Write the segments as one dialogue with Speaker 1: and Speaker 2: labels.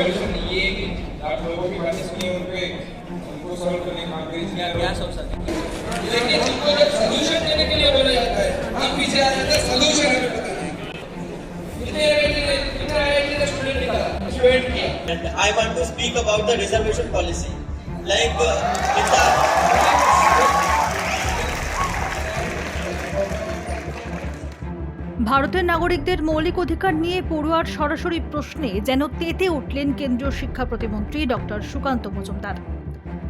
Speaker 1: Solution ये है कि आप लोगों की बातें सुनिए उन पे उनको सॉल्व करने का काम कीजिए क्या सब
Speaker 2: लेकिन जिनको जब सोल्यूशन देने के लिए बोला जाता है हम पीछे आ जाते हैं सोल्यूशन हमें पता नहीं। कितने कितने आईआईटी का स्टूडेंट निकला स्टूडेंट किया
Speaker 3: And I want to speak about the reservation policy. Like
Speaker 4: ভারতের নাগরিকদের মৌলিক অধিকার নিয়ে পড়ুয়ার সরাসরি প্রশ্নে যেন তেতে উঠলেন কেন্দ্রীয় শিক্ষা প্রতিমন্ত্রী ডক্টর সুকান্ত মজুমদার।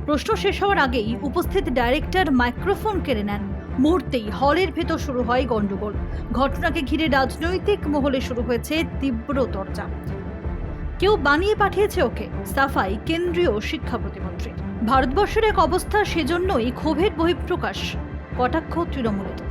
Speaker 4: প্রশ্ন শেষ হওয়ার আগেই উপস্থিত ডাইরেক্টর মাইক্রোফোন কেড়ে নেন। মুহূর্তেই হলের ভেতর শুরু হয় গণ্ডগোল। ঘটনাকে ঘিরে রাজনৈতিক মহলে শুরু হয়েছে তীব্র চর্চা কেউ বানিয়ে পাঠিয়েছে ওকে, সাফাই কেন্দ্রীয় শিক্ষা প্রতিমন্ত্রী ভারতবর্ষের এক অবস্থা সেজন্যই ক্ষোভের বহিঃপ্রকাশ। কটাক্ষ তৃণমূলের।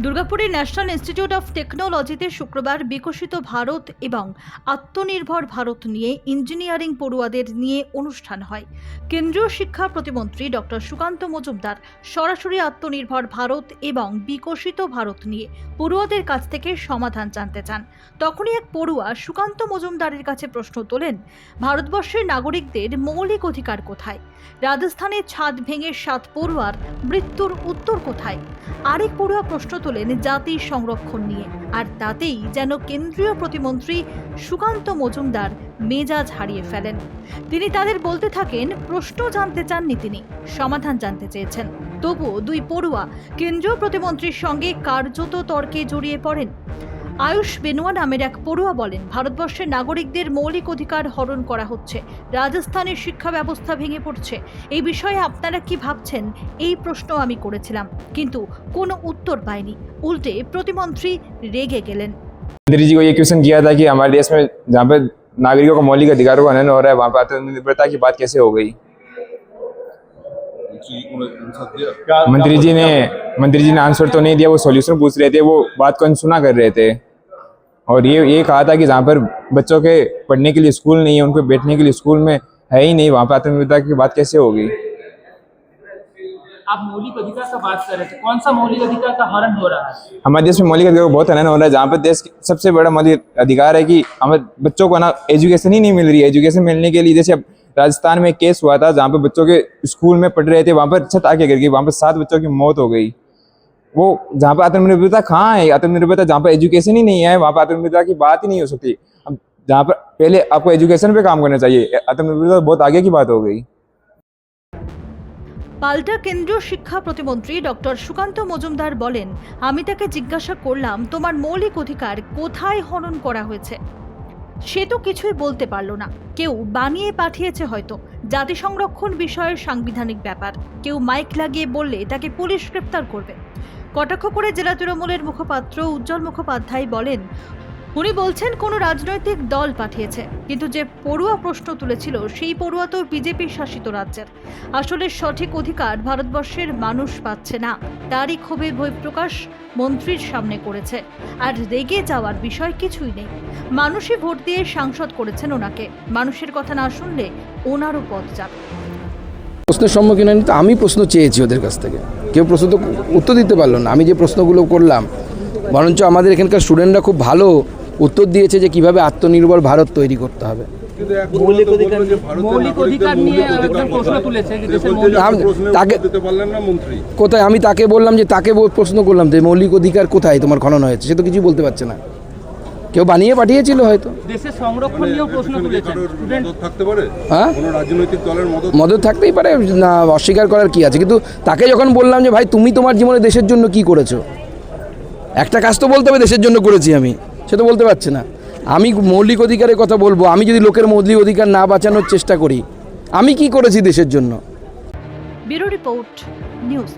Speaker 4: দুর্গাপুরের ন্যাশনাল ইনস্টিটিউট অফ টেকনোলজিতে শুক্রবার বিকশিত ভারত এবং আত্মনির্ভর ভারত নিয়ে ইঞ্জিনিয়ারিং পড়ুয়াদের নিয়ে অনুষ্ঠান হয়। কেন্দ্রীয় শিক্ষা প্রতিমন্ত্রী ডক্টর সুকান্ত মজুমদার সরাসরি আত্মনির্ভর ভারত এবং বিকশিত ভারত নিয়ে পড়ুয়াদের কাছ থেকে সমাধান জানতে চান। তখনই এক পড়ুয়া সুকান্ত মজুমদারের কাছে প্রশ্ন তোলেন, ভারতবর্ষের নাগরিকদের মৌলিক অধিকার কোথায়? রাজস্থানের ছাদ ভেঙে সাত পড়ুয়ার মৃত্যুর উত্তর কোথায়? আরেক পড়ুয়া প্রশ্ন তোলেন জাতি সংরক্ষণ নিয়ে। আর তাতেই যেন কেন্দ্রীয় প্রতিমন্ত্রী সুকান্ত মজুমদার মেজাজ হারিয়ে ফেলেন। তিনি তাদের বলতে থাকেন, প্রশ্ন জানতে চাননি তিনি, সমাধান জানতে চেয়েছেন। তবুও দুই পড়ুয়া কেন্দ্রীয় প্রতিমন্ত্রীর সঙ্গে কার্যত তর্কে জড়িয়ে পড়েন। আয়ুষ বেনুয়া নামের এক পড়ুয়া বলেন ভারতবর্ষের নাগরিকদের মৌলিক অধিকার হরণ করা হচ্ছে রাজস্থানের শিক্ষা ব্যবস্থা ভেঙে পড়ছে এই বিষয়ে আপনারা কি ভাবছেন এই প্রশ্ন আমি করেছিলাম কিন্তু কোনো উত্তর পাইনি উল্টে প্রতিমন্ত্রী রেগে গেলেন
Speaker 5: मंत्री जी को ये क्वेश्चन किया था कि हमारे देश में जहाँ पे नागरिकों को मौलिक अधिकारों का हनन हो रहा है वहाँ पर आत्मनिर्भरता की बात कैसे हो गई मंत्री जी ने मंत्री जी ने आंसर तो नहीं दिया वो सॉल्यूशन पूछ रहे थे वो बात को अनसुना कर रहे थे और ये ये कहा था कि जहाँ पर बच्चों के पढ़ने के लिए स्कूल नहीं है उनको बैठने के लिए स्कूल में है ही नहीं वहाँ पर आत्मनिर्भरता की बात कैसे होगी?
Speaker 6: आप मौलिक अधिकार का बात कर रहे थे कौन सा मौलिक अधिकार का हरण हो रहा है?
Speaker 5: हमारे देश में मौलिक अधिकार का बहुत हनन हो रहा है जहाँ पर देश सबसे बड़ा मौलिक अधिकार है कि हमें बच्चों को ना एजुकेशन ही नहीं मिल रही है। एजुकेशन मिलने के लिए जैसे अब राजस्थान में केस हुआ था जहाँ पर बच्चों के स्कूल में पढ़ रहे थे वहाँ पर छत आके गिर गई वहाँ पर सात बच्चों की मौत हो गई। वो जहाँ पर आत्मनिर्भरता कहाँ है आत्मनिर्भरता जहाँ पर एजुकेशन ही नहीं है वहाँ पर आत्मनिर्भरता की बात ही नहीं हो सकती अब जहाँ पर पहले आपको एजुकेशन पे काम करना चाहिए आत्मनिर्भरता बहुत आगे की बात हो गई
Speaker 4: পাল্টা কেন্দ্রীয় শিক্ষা প্রতিমন্ত্রী ডক্টর সুকান্ত মজুমদার বলেন আমি তাকে জিজ্ঞাসা করলাম তোমার মৌলিক অধিকার কোথায় হনন করা হয়েছে সে তো কিছুই বলতে পারল না কেউ বানিয়ে পাঠিয়েছে হয়তো জাতি সংরক্ষণ বিষয়ের সাংবিধানিক ব্যাপার কেউ মাইক লাগিয়ে বললে তাকে পুলিশ গ্রেপ্তার করবে কটাক্ষ করে জেলা তৃণমূলের মুখপাত্র উজ্জ্বল মুখোপাধ্যায় বলেন, উনি বলছেন কোনো রাজনৈতিক দল পাঠিয়েছে, কিন্তু যে পড়ুয়া প্রশ্ন তুলেছিল, সেই পড়ুয়া তো বিজেপি শাসিত রাজ্যের। আসলে সঠিক অধিকার ভারতবর্ষের মানুষ পাচ্ছে না। তারই ক্ষোভে বহিঃপ্রকাশ মন্ত্রীর সামনে করেছে। আর রেগে যাওয়ার বিষয় কিছুই নেই। মানুষই ভোট দিয়ে সাংসদ করেছেন ওনাকে। মানুষের কথা না শুনলে ওনারও পথ যাবে।
Speaker 7: প্রশ্নের সম্মুখীন হয়নি তো আমি প্রশ্ন চেয়েছি ওদের কাছ থেকে। কেউ প্রশ্ন তো উত্তর দিতে পারল না। আমি যে প্রশ্নগুলো করলাম বরঞ্চ আমাদের এখানকার স্টুডেন্টরা খুব ভালো উত্তর দিয়েছে যে কীভাবে আত্মনির্ভর ভারত তৈরি করতে হবে।
Speaker 6: মৌলিক অধিকার মৌলিক অধিকার নিয়ে একজন প্রশ্ন তুলেছে যে দেশের মৌলিক
Speaker 7: আম- তাকে
Speaker 8: দিতে পারলেন না মন্ত্রী।
Speaker 7: কোথায়? আমি তাকে বললাম যে তাকে প্রশ্ন করলাম যে মৌলিক অধিকার কোথায় তোমার খনন হয়েছে? সে তো কিছু বলতে পারছে না। কেউ বানিয়ে পাঠিয়েছিল হয়তো।
Speaker 6: দেশের সংরক্ষণ নিয়েও প্রশ্ন তুলেছেন।
Speaker 8: মদত থাকতে পারে?
Speaker 7: হ্যাঁ?
Speaker 8: কোনো রাজনৈতিক দলের মদত?
Speaker 7: মদত থাকতেই পারে না অস্বীকার করার কি আছে? কিন্তু তাকে যখন বললাম যে ভাই তুমি তোমার জীবনে দেশের জন্য কি করেছ? একটা কাজ তো বলতে হবে দেশের জন্য করেছি আমি। সে তো বলতে পারছে না। আমি মৌলিক অধিকারের কথা বলব আমি যদি লোকের মৌলিক অধিকার না বাঁচানোর চেষ্টা করি আমি কি করেছি দেশের জন্য?
Speaker 4: Bureau report news